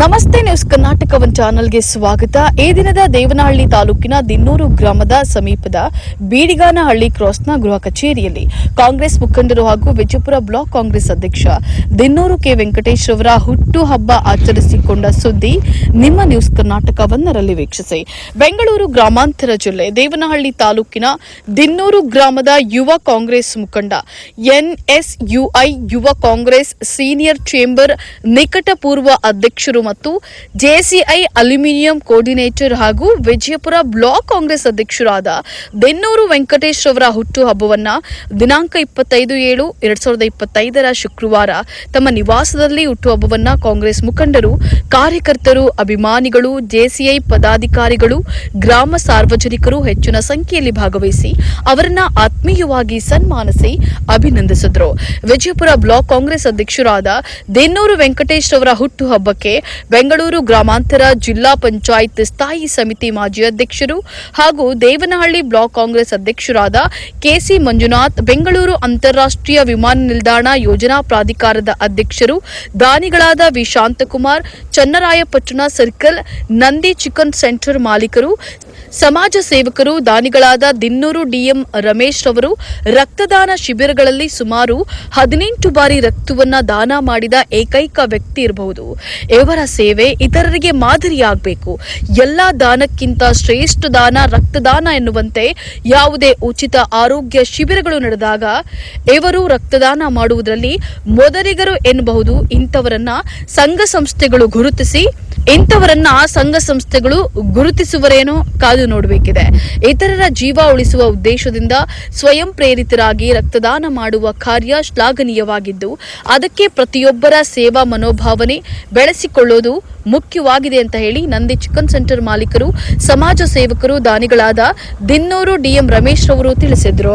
ನಮಸ್ತೆ news Karnataka one ಚಾನೆಲ್ಗೆ ಸ್ವಾಗತ. ಈ ದಿನದ ದೇವನಹಳ್ಳಿ ತಾಲೂಕಿನ ದಿನ್ನೂರು ಗ್ರಾಮದ ಸಮೀಪದ ಬೀಡಿಗಾನಹಳ್ಳಿ ಕ್ರಾಸ್ನ ಗೃಹ ಕಚೇರಿಯಲ್ಲಿ ಕಾಂಗ್ರೆಸ್ ಮುಖಂಡರು ಹಾಗೂ ವಿಜಯಪುರ ಬ್ಲಾಕ್ ಕಾಂಗ್ರೆಸ್ ಅಧ್ಯಕ್ಷ ದಿನ್ನೂರು ಕೆ ವೆಂಕಟೇಶ್ ಅವರ ಹುಟ್ಟು ಹಬ್ಬ ಆಚರಿಸಿಕೊಂಡ ಸುದ್ದಿ ನಿಮ್ಮ ನ್ಯೂಸ್ ಕರ್ನಾಟಕವನ್ನರಲ್ಲಿ ವೀಕ್ಷಿಸಿ. ಬೆಂಗಳೂರು ಗ್ರಾಮಾಂತರ ಜಿಲ್ಲೆ ದೇವನಹಳ್ಳಿ ತಾಲೂಕಿನ ದಿನ್ನೂರು ಗ್ರಾಮದ ಯುವ ಕಾಂಗ್ರೆಸ್ ಮುಖಂಡ ಎನ್ಎಸ್ಯುಐ ಯುವ ಕಾಂಗ್ರೆಸ್ ಸೀನಿಯರ್ ಚೇಂಬರ್ ನಿಕಟಪೂರ್ವ ಅಧ್ಯಕ್ಷರು ಮತ್ತು ಜೆಸಿಐ ಅಲ್ಯೂಮಿನಿಯಂ ಕೋರ್ಡಿನೇಟರ್ ಹಾಗೂ ವಿಜಯಪುರ ಬ್ಲಾಕ್ ಕಾಂಗ್ರೆಸ್ ಅಧ್ಯಕ್ಷರಾದ ಬೆನ್ನೂರು ವೆಂಕಟೇಶ್ ಅವರ ಹುಟ್ಟುಹಬ್ಬವನ್ನ ದಿನಾಂಕ ಇಪ್ಪತ್ತೈದು ಏಳು ಎರಡ್ ಸಾವಿರದ ಇಪ್ಪತ್ತೈದರ ಶುಕ್ರವಾರ ತಮ್ಮ ನಿವಾಸದಲ್ಲಿ ಹುಟ್ಟುಹಬ್ಬವನ್ನ ಕಾಂಗ್ರೆಸ್ ಮುಖಂಡರು, ಕಾರ್ಯಕರ್ತರು, ಅಭಿಮಾನಿಗಳು, ಜೆಸಿಐ ಪದಾಧಿಕಾರಿಗಳು, ಗ್ರಾಮ ಸಾರ್ವಜನಿಕರು ಹೆಚ್ಚಿನ ಸಂಖ್ಯೆಯಲ್ಲಿ ಭಾಗವಹಿಸಿ ಅವರನ್ನ ಆತ್ಮೀಯವಾಗಿ ಸನ್ಮಾನಿಸಿ ಅಭಿನಂದಿಸಿದರು. ವಿಜಯಪುರ ಬ್ಲಾಕ್ ಕಾಂಗ್ರೆಸ್ ಅಧ್ಯಕ್ಷರಾದ ದೇನ್ನೂರು ವೆಂಕಟೇಶ್ ಅವರ ಹುಟ್ಟುಹಬ್ಬಕ್ಕೆ ಬೆಂಗಳೂರು ಗ್ರಾಮಾಂತರ ಜಿಲ್ಲಾ ಪಂಚಾಯತ್ ಸ್ಥಾಯಿ ಸಮಿತಿ ಮಾಜಿ ಅಧ್ಯಕ್ಷರು ಹಾಗೂ ದೇವನಹಳ್ಳಿ ಬ್ಲಾಕ್ ಕಾಂಗ್ರೆಸ್ ಅಧ್ಯಕ್ಷರಾದ ಕೆಸಿ ಮಂಜುನಾಥ್, ಬೆಂಗಳೂರು ಅಂತಾರಾಷ್ಟ್ರೀಯ ವಿಮಾನ ನಿಲ್ದಾಣ ಯೋಜನಾ ಪ್ರಾಧಿಕಾರದ ಅಧ್ಯಕ್ಷರು ದಾನಿಗಳಾದ V. Shanthakumar, Channarayapatna circle Nandi chicken centre ಮಾಲೀಕರು, ಸಮಾಜ ಸೇವಕರು ದಾನಿಗಳಾದ ದಿನ್ನೂರು ಡಿಎಂ ರಮೇಶ್ ರವರು, ರಕ್ತದಾನ ಶಿಬಿರಗಳಲ್ಲಿ ಸುಮಾರು ಹದಿನೆಂಟು ಬಾರಿ ರಕ್ತವನ್ನ ದಾನ ಮಾಡಿದ ಏಕೈಕ ವ್ಯಕ್ತಿ ಇರಬಹುದು. ಇವರ ಸೇವೆ ಇತರರಿಗೆ ಮಾದರಿಯಾಗಬೇಕು. ಎಲ್ಲಾ ದಾನಕ್ಕಿಂತ ಶ್ರೇಷ್ಠ ದಾನ ರಕ್ತದಾನ ಎನ್ನುವಂತೆ ಯಾವುದೇ ಉಚಿತ ಆರೋಗ್ಯ ಶಿಬಿರಗಳು ನಡೆದಾಗ ಇವರು ರಕ್ತದಾನ ಮಾಡುವುದರಲ್ಲಿ ಮೊದಲಿಗರು ಎನ್ನಬಹುದು ಇಂಥವರನ್ನ ಸಂಘ ಸಂಸ್ಥೆಗಳು ಗುರುತಿಸಿ, ಇಂಥವರನ್ನ ಸಂಘ ಸಂಸ್ಥೆಗಳು ಗುರುತಿಸುವರೇನೋ ಕಾದು ನೋಡಬೇಕಿದೆ. ಇತರರ ಜೀವ ಉಳಿಸುವ ಉದ್ದೇಶದಿಂದ ಸ್ವಯಂ ಪ್ರೇರಿತರಾಗಿ ರಕ್ತದಾನ ಮಾಡುವ ಕಾರ್ಯ ಶ್ಲಾಘನೀಯವಾಗಿದ್ದು, ಅದಕ್ಕೆ ಪ್ರತಿಯೊಬ್ಬರ ಸೇವಾ ಮನೋಭಾವನೆ ಬೆಳೆಸಿಕೊಳ್ಳೋದು ಮುಖ್ಯವಾಗಿದೆ ಅಂತ ಹೇಳಿ ನಂದಿ ಚಿಕನ್ ಸೆಂಟರ್ ಮಾಲೀಕರು, ಸಮಾಜ ಸೇವಕರು, ದಾನಿಗಳಾದ ದಿನ್ನೂರು ಡಿಎಂ ರಮೇಶ್ ರವರು ತಿಳಿಸಿದ್ರು.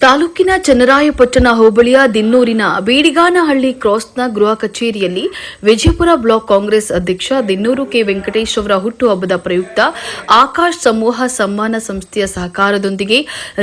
ತಾಲೂಕಿನ ಚನ್ನರಾಯಪಟ್ಟಣ ಹೋಬಳಿಯ ದಿನ್ನೂರಿನ ಬೀಡಿಗಾನಹಳ್ಳಿ ಕ್ರಾಸ್ನ ಗೃಹ ಕಚೇರಿಯಲ್ಲಿ ವಿಜಯಪುರ ಬ್ಲಾಕ್ ಕಾಂಗ್ರೆಸ್ ಅಧ್ಯಕ್ಷ ದಿನ್ನೂರು ಕೆ ವೆಂಕಟೇಶ್ ಅವರ ಹುಟ್ಟುಹಬ್ಬದ ಪ್ರಯುಕ್ತ ಆಕಾಶ್ ಸಮೂಹ ಸಮ್ಮಾನ ಸಂಸ್ಥೆಯ ಸಹಕಾರದೊಂದಿಗೆ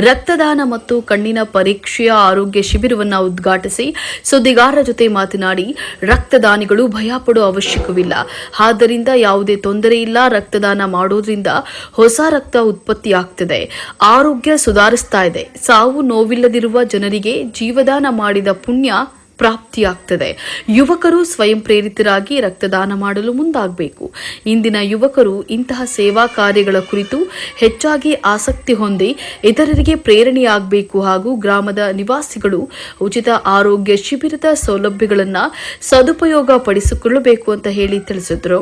ರಕ್ತದಾನ ಮತ್ತು ಕಣ್ಣಿನ ಪರೀಕ್ಷೆಯ ಆರೋಗ್ಯ ಶಿಬಿರವನ್ನು ಉದ್ಘಾಟಿಸಿ ಸುದ್ದಿಗಾರರ ಜೊತೆ ಮಾತನಾಡಿ, ರಕ್ತದಾನಿಗಳು ಭಯಪಡುವ ಅವಶ್ಯಕವಿಲ್ಲ. ಆದ್ದರಿಂದ ಯಾವುದೇ ತೊಂದರೆ ಇಲ್ಲ, ರಕ್ತದಾನ ಮಾಡೋದ್ರಿಂದ ಹೊಸ ರಕ್ತ ಉತ್ಪತ್ತಿಯಾಗ್ತದೆ. ಆರೋಗ್ಯ ಸುಧಾರಿಸ್ತಾ ಇದೆ. ಸಾವು ನೋವಿಲ್ಲದಿರುವ ಜನರಿಗೆ ಜೀವದಾನ ಮಾಡಿದ ಪುಣ್ಯ ಪ್ರಾಪ್ತಿಯಾಗ್ತದೆ. ಯುವಕರು ಸ್ವಯಂ ಪ್ರೇರಿತರಾಗಿ ರಕ್ತದಾನ ಮಾಡಲು ಮುಂದಾಗಬೇಕು. ಇಂದಿನ ಯುವಕರು ಇಂತಹ ಸೇವಾ ಕಾರ್ಯಗಳ ಕುರಿತು ಹೆಚ್ಚಾಗಿ ಆಸಕ್ತಿ ಹೊಂದಿ ಇತರರಿಗೆ ಪ್ರೇರಣೆಯಾಗಬೇಕು ಹಾಗೂ ಗ್ರಾಮದ ನಿವಾಸಿಗಳು ಉಚಿತ ಆರೋಗ್ಯ ಶಿಬಿರದ ಸೌಲಭ್ಯಗಳನ್ನು ಸದುಪಯೋಗ ಪಡಿಸಿಕೊಳ್ಳಬೇಕು ಅಂತ ಹೇಳಿ ತಿಳಿಸಿದ್ರು.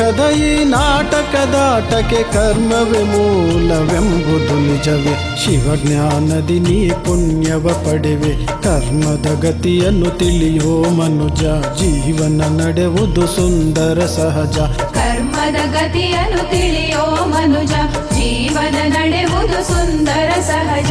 ದುಃಖದ ಈ ನಾಟಕದಾಟಕ್ಕೆ ಕರ್ಮವೇ ಮೂಲವೆಂಬುದು ನಿಜವೇ. ಶಿವಜ್ಞಾನದಿ ನೀ ಪುಣ್ಯವ ಪಡೆವೆ. ಕರ್ಮದ ಗತಿಯನ್ನು ತಿಳಿಯೋ ಮನುಜ. ಜೀವನ ನಡೆವುದು ಸುಂದರ ಸಹಜ. ಕರ್ಮದ ಗತಿಯನ್ನು ತಿಳಿಯೋ ಮನುಜ. ಜೀವನ ನಡೆವುದು ಸುಂದರ ಸಹಜ.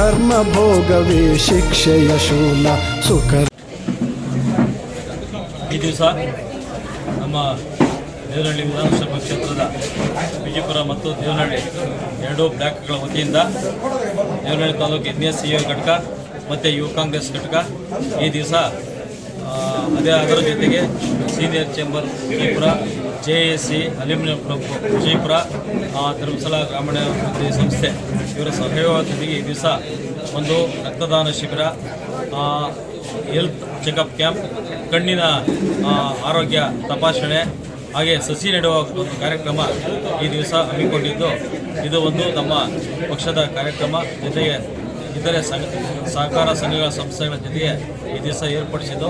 ಕರ್ಮ ಭೋಗವೇ ಶಿಕ್ಷೆಯ ಶೂಲ ಸುಖ. ಈ ದಿವಸ ನಮ್ಮ ದೇವನಹಳ್ಳಿ ವಿಧಾನಸಭಾ ಕ್ಷೇತ್ರದ ವಿಜಯಪುರ ಮತ್ತು ದೇವನಹಳ್ಳಿ ಎರಡೂ ಬ್ಲಾಕ್ಗಳ ವತಿಯಿಂದ Devanahalli taluk N S C ಘಟಕ ಮತ್ತು ಯುವ ಕಾಂಗ್ರೆಸ್ ಘಟಕ ಈ ದಿವಸ ಅದೇ ಅದರ ಜೊತೆಗೆ senior chamber Vijayapura J S C aluminium Vijayapura Dharmasthala ಗ್ರಾಮೀಣ ಸಂಸ್ಥೆ. ಇವರ ಸಹಯೋಗದೊಂದಿಗೆ ಈ ದಿವಸ ಒಂದು ರಕ್ತದಾನ ಶಿಬಿರ ಹೆಲ್ತ್ ಚೆಕಪ್ ಕ್ಯಾಂಪ್ ಕಣ್ಣಿನ ಆರೋಗ್ಯ ತಪಾಸಣೆ, ಹಾಗೆ ಸಸಿ ನೆಡುವ ಒಂದು ಕಾರ್ಯಕ್ರಮ ಈ ದಿವಸ ಹಮ್ಮಿಕೊಂಡಿದ್ದು. ಇದು ಒಂದು ನಮ್ಮ ಪಕ್ಷದ ಕಾರ್ಯಕ್ರಮ. ಜೊತೆಗೆ ಇತರೆ ಸಹಕಾರ ಸಂಘಗಳ ಸಂಸ್ಥೆಗಳ ಜೊತೆಗೆ ಈ ದಿವಸ ಏರ್ಪಡಿಸಿದ್ದು.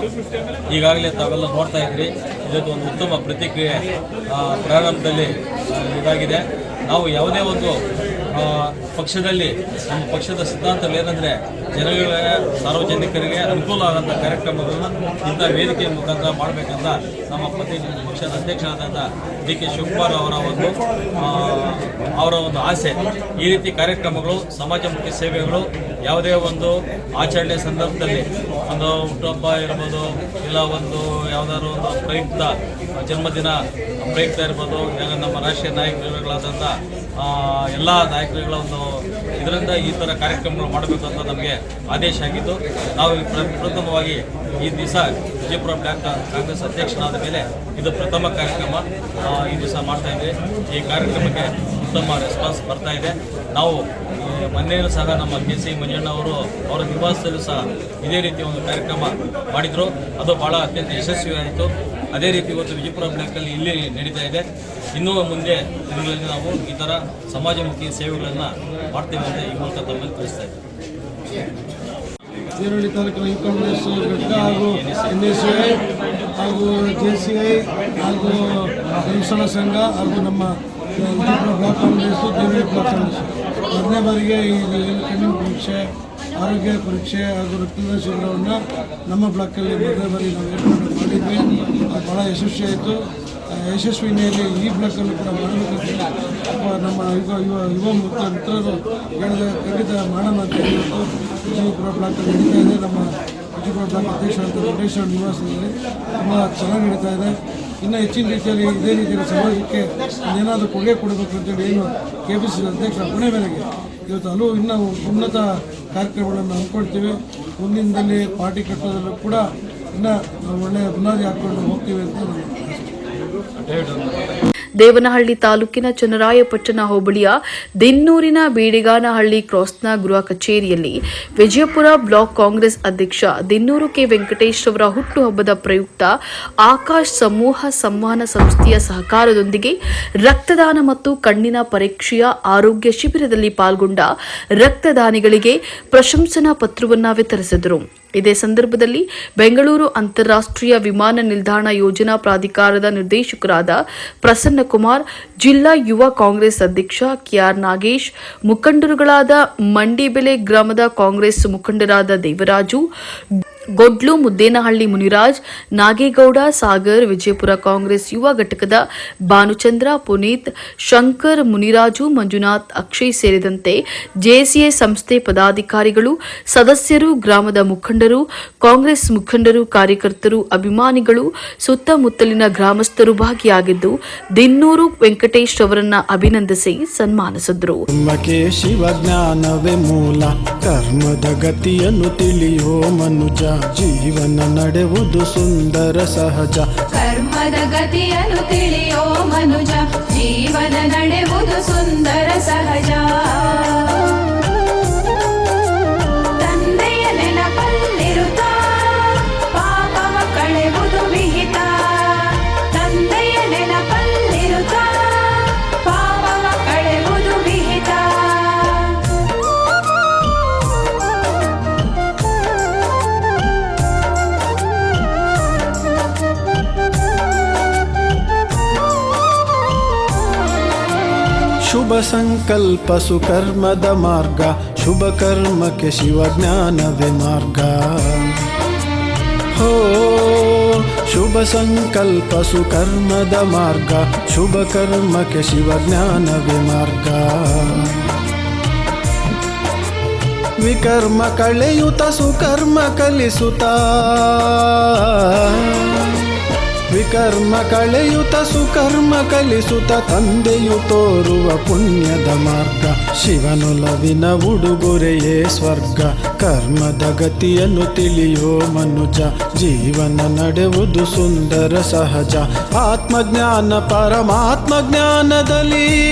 ಈಗಾಗಲೇ ತಾವೆಲ್ಲ ನೋಡ್ತಾ ಇದ್ರಿ ಇದೊಂದು ಒಂದು ಉತ್ತಮ ಪ್ರತಿಕ್ರಿಯೆ ಪ್ರಾರಂಭದಲ್ಲಿ ಇದಾಗಿದೆ. ನಾವು ಯಾವುದೇ ಒಂದು ಪಕ್ಷದಲ್ಲಿ, ನಮ್ಮ ಪಕ್ಷದ ಸಿದ್ಧಾಂತಗಳು ಏನಂದರೆ, ಜನಗಳ, ಸಾರ್ವಜನಿಕರಿಗೆ ಅನುಕೂಲ ಆದಂಥ ಕಾರ್ಯಕ್ರಮಗಳನ್ನು ಇಂಥ ವೇದಿಕೆಯ ಮುಖಾಂತರ ಮಾಡಬೇಕಂತ ನಮ್ಮ ಪತಿ ಪಕ್ಷದ ಅಧ್ಯಕ್ಷರಾದಂಥ ಡಿ ಕೆ ಶಿವಕುಮಾರ್ ಅವರ ಒಂದು ಅವರ ಒಂದು ಆಸೆ. ಈ ರೀತಿ ಕಾರ್ಯಕ್ರಮಗಳು ಸಮಾಜಮುಖಿ ಸೇವೆಗಳು, ಯಾವುದೇ ಒಂದು ಆಚರಣೆ ಸಂದರ್ಭದಲ್ಲಿ ಒಂದು ಹುಟ್ಟುಹಬ್ಬ ಇರ್ಬೋದು, ಇಲ್ಲ ಒಂದು ಯಾವುದಾದ್ರು ಒಂದು ಪ್ರಯುಕ್ತ ಜನ್ಮದಿನ ಪ್ರಯುಕ್ತ ಇರ್ಬೋದು ನಮ್ಮ ರಾಷ್ಟ್ರೀಯ ನಾಯಕರುಗಳಾದಂಥ ಎಲ್ಲ ನಾಯಕರುಗಳ ಒಂದು ಇದರಿಂದ ಈ ಥರ ಕಾರ್ಯಕ್ರಮಗಳು ಮಾಡಬೇಕು ಅಂತ ನಮಗೆ ಆದೇಶ ಆಗಿದ್ದು, ನಾವು ಈ ಪ್ರಥಮವಾಗಿ ಈ ದಿವಸ ವಿಜಯಪುರ ಬ್ಲಾಕ್ ಕಾಂಗ್ರೆಸ್ ಅಧ್ಯಕ್ಷನಾದ ಮೇಲೆ ಇದು ಪ್ರಥಮ ಕಾರ್ಯಕ್ರಮ ಈ ದಿವಸ ಮಾಡ್ತಾ ಇದ್ದೀವಿ ಈ ಕಾರ್ಯಕ್ರಮಕ್ಕೆ ಉತ್ತಮ ರೆಸ್ಪಾನ್ಸ್ ಬರ್ತಾ ಇದೆ. ನಾವು ಮೊನ್ನೆ ಮೊನ್ನೆಯೂ ಸಹ ನಮ್ಮ ಕೆ ಸಿ ಮಂಜಣ್ಣ ಅವರು ಅವರ ನಿವಾಸದಲ್ಲೂ ಸಹ ಇದೇ ರೀತಿ ಒಂದು ಕಾರ್ಯಕ್ರಮ ಮಾಡಿದರು. ಅದು ಭಾಳ ಅತ್ಯಂತ ಯಶಸ್ವಿಯಾಯಿತು. ಅದೇ ರೀತಿ ಇವತ್ತು ವಿಜಯಪುರ ಬ್ಲಾಕಲ್ಲಿ ಇಲ್ಲಿ ನಡೀತಾ ಇದೆ. ಇನ್ನೂ ಮುಂದೆ ದಿನಗಳಲ್ಲಿ ನಾವು ಈ ಥರ ಸಮಾಜಮುಖಿ ಸೇವೆಗಳನ್ನು ಮಾಡ್ತೇವೆ ಅಂತ ಈ ಮೂಲಕ ತಮ್ಮಲ್ಲಿ ತಿಳಿಸ್ತಾ ಇದ್ದೀವಿ ಈರುಳ್ಳಿ ತಾಲೂಕಿನ ಯು ಕಾಂಗ್ರೆಸ್ ಘಟಕ ಹಾಗೂ ಎನ್ ಎಸ್ ಐ ಹಾಗೂ ಜೆ ಸಿ ಐ ಹಾಗೂ ಧರ್ಮಸ್ಥಳ ಸಂಘ ಹಾಗೂ ನಮ್ಮ ವಿಜಯಪುರ ಬ್ಲಾಕ್ ಕಾಂಗ್ರೆಸ್ಸು ದೇವಳಿ ಬ್ಲಾಕ್ ಕಾಂಗ್ರೆಸ್. ಮೊದಲನೇ ಬಾರಿಗೆ ಈ ಕಣ್ಣಿನ ಪರೀಕ್ಷೆ ಆರೋಗ್ಯ ಪರೀಕ್ಷೆ ಹಾಗೂ ರಕ್ತದ ಶಿಬಿರವನ್ನು ನಮ್ಮ ಬ್ಲಾಕಲ್ಲಿ ಮೊದಲ ಬಾರಿ ನಾವು ಏರ್ಪಾಡು ಮಾಡಿದ್ವಿ. ಭಾಳ ಯಶಸ್ವಿಯಾಯಿತು ಯಶಸ್ವಿ ಹಿನ್ನೆಲೆಯಲ್ಲಿ ಈ ಬ್ಲಾಕನ್ನು ಕೂಡ ಮಾಡಬೇಕಂತ ನಮ್ಮ ಯುವ ಯುವ ಯುವ ಮುಖ್ಯ ಮಿತ್ರರು ಹೇಳಿದ ಖಂಡಿತ ಮಾಡೋಣ ಅಂತ ಹೇಳಿಬಿಟ್ಟು ವಿಜಯಪುರ ಬ್ಲಾಕಲ್ಲಿ ನಡೀತಾ ಇದೆ. ನಮ್ಮ ವಿಜಯಪುರ ಬ್ಲಾಕ್ ಅಧ್ಯಕ್ಷರಾದ ವೆಂಕಟೇಶ್ ಅವ್ರ ನಿವಾಸದಲ್ಲಿ ತುಂಬ ಚೆನ್ನಾಗಿ ನಡೀತಾ ಇದೆ. ಇನ್ನು ಹೆಚ್ಚಿನ ರೀತಿಯಲ್ಲಿ ಇದೇ ರೀತಿಯಲ್ಲಿ ಸಮಾಜಕ್ಕೆ ಏನಾದರೂ ಕೊಡುಗೆ ಕೊಡಬೇಕು ಅಂತೇಳಿ ಏನು ಕೆ ಪಿ ಸಿ ಅಧ್ಯಕ್ಷ ಅಪ್ಪಣೆ ಮೇರೆಗೆ ಇವತ್ತು ಹಲವು ಇನ್ನೂ ಉನ್ನತ ಕಾರ್ಯಕ್ರಮಗಳನ್ನು ಹಮ್ಮಿಕೊಳ್ತೀವಿ. ಮುಂದಿನದಲ್ಲಿ ಪಾರ್ಟಿ ಕಟ್ಟೋದಲ್ಲೂ ಕೂಡ ಇನ್ನೂ ಒಳ್ಳೆಯ ಬುನಾದಿ ಹಾಕ್ಕೊಂಡು ಹೋಗ್ತೀವಿ ಅಂತ ದೇವನಹಳ್ಳಿ ತಾಲೂಕಿನ ಚನ್ನರಾಯಪಟ್ಟಣ ಹೋಬಳಿಯ ದಿನ್ನೂರಿನ ಬೀಡಿಗಾನಹಳ್ಳಿ ಕ್ರಾಸ್ನ ಗೃಹ ಕಚೇರಿಯಲ್ಲಿ ವಿಜಯಪುರ ಬ್ಲಾಕ್ ಕಾಂಗ್ರೆಸ್ ಅಧ್ಯಕ್ಷ ದಿನ್ನೂರು ಕೆ ವೆಂಕಟೇಶ್ ಅವರ ಹುಟ್ಟುಹಬ್ಬದ ಪ್ರಯುಕ್ತ ಆಕಾಶ್ ಸಮೂಹ ಸಂವಹನ ಸಂಸ್ಥೆಯ ಸಹಕಾರದೊಂದಿಗೆ ರಕ್ತದಾನ ಮತ್ತು ಕಣ್ಣಿನ ಪರೀಕ್ಷೆಯ ಆರೋಗ್ಯ ಶಿಬಿರದಲ್ಲಿ ಪಾಲ್ಗೊಂಡ ರಕ್ತದಾನಿಗಳಿಗೆ ಪ್ರಶಂಸನಾ ಪತ್ರವನ್ನು ವಿತರಿಸಿದರು. ಇದೇ ಸಂದರ್ಭದಲ್ಲಿ ಬೆಂಗಳೂರು ಅಂತಾರಾಷ್ಟ್ರೀಯ ವಿಮಾನ ನಿಲ್ದಾಣ ಯೋಜನಾ ಪ್ರಾಧಿಕಾರದ ನಿರ್ದೇಶಕರಾದ ಪ್ರಸನ್ನ ಕುಮಾರ್, ಜಿಲ್ಲಾ ಯುವ ಕಾಂಗ್ರೆಸ್ ಅಧ್ಯಕ್ಷ ಕೆಆರ್ ನಾಗೇಶ್, ಮುಖಂಡರುಗಳಾದ ಮಂಡಿಬೆಲೆ ಗ್ರಾಮದ ಕಾಂಗ್ರೆಸ್ ಮುಖಂಡರಾದ ದೇವರಾಜು ಗೊಡ್ಲು, ಮುದ್ದೇನಹಳ್ಳಿ ಮುನಿರಾಜ್, ನಾಗೇಗೌಡ, ಸಾಗರ್, ವಿಜಯಪುರ ಕಾಂಗ್ರೆಸ್ ಯುವ ಘಟಕದ ಭಾನುಚಂದ್ರ, ಪುನೀತ್, ಶಂಕರ್, ಮುನಿರಾಜು, ಮಂಜುನಾಥ್, ಅಕ್ಷಯ್ ಸೇರಿದಂತೆ ಜೆಸಿಎ ಸಂಸ್ಥೆ ಪದಾಧಿಕಾರಿಗಳು, ಸದಸ್ಯರು, ಗ್ರಾಮದ ಮುಖಂಡರು, ಕಾಂಗ್ರೆಸ್ ಮುಖಂಡರು, ಕಾರ್ಯಕರ್ತರು, ಅಭಿಮಾನಿಗಳು, ಸುತ್ತಮುತ್ತಲಿನ ಗ್ರಾಮಸ್ಥರು ಭಾಗಿಯಾಗಿದ್ದು ದಿನ್ನೂರು ವೆಂಕಟೇಶ್ ಅವರನ್ನ ಅಭಿನಂದಿಸಿ ಸನ್ಮಾನಿಸಿದರು. ಶಿವ ಮೂಲ, ಕರ್ಮದ ಗತಿಯನ್ನು ತಿಳಿಯೋ ಮನುಜ ಜೀವನ ನಡೆವುದು ಸುಂದರ ಸಹಜ. ಕರ್ಮದ ಗತಿಯನ್ನು ತಿಳಿಯೋ ಮನುಜ ಜೀವನ ನಡೆವುದು ಸುಂದರ ಸಹಜ. ಶುಭ ಸಂಕಲ್ಪ ಸುಕರ್ಮದ ಮಾರ್ಗ, ಶುಭ ಕರ್ಮಕ್ಕೆ ಶಿವ ಜ್ಞಾನವೇ ಮಾರ್ಗ. ಹೋ, ಶುಭ ಸಂಕಲ್ಪ ಸುಕರ್ಮದ ಮಾರ್ಗ, ಶುಭ ಕರ್ಮಕ್ಕೆ ಶಿವ ಜ್ಞಾನವೇ ಮಾರ್ಗ. ವಿಕರ್ಮ ಕಳೆಯುತ ಸುಕರ್ಮ ಕಲಿಸುತ್ತ ವಿಕರ್ಮ ಕಳೆಯುತ ಸುಕರ್ಮ ಕಲಿಸುತ ತಂದೆಯು ತೋರುವ ಪುಣ್ಯದ ಮಾರ್ಗ. ಶಿವನುಲವಿನ ಉಡುಗೊರೆಯೇ ಸ್ವರ್ಗ. ಕರ್ಮದ ಗತಿಯನ್ನು ತಿಳಿಯೋ ಮನುಜ. ಜೀವನ ನಡೆವುದು ಸುಂದರ ಸಹಜ. ಆತ್ಮಜ್ಞಾನ ಪರಮಾತ್ಮ ಜ್ಞಾನದಲ್ಲಿ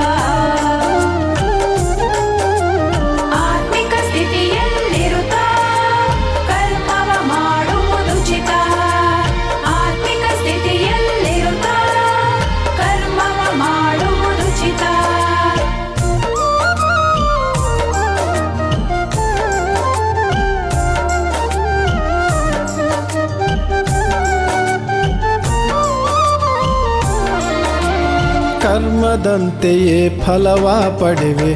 ಕರ್ಮದಂತೆಯೇ ಫಲವ ಪಡೆವೆ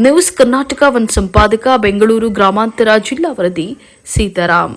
ನ್ಯೂಸ್ ಕರ್ನಾಟಕ ಒಂದು ಸಂಪಾದಕ ಬೆಂಗಳೂರು ಗ್ರಾಮಾಂತರ ಜಿಲ್ಲಾ ವರದಿ ಸೀತಾರಾಮ್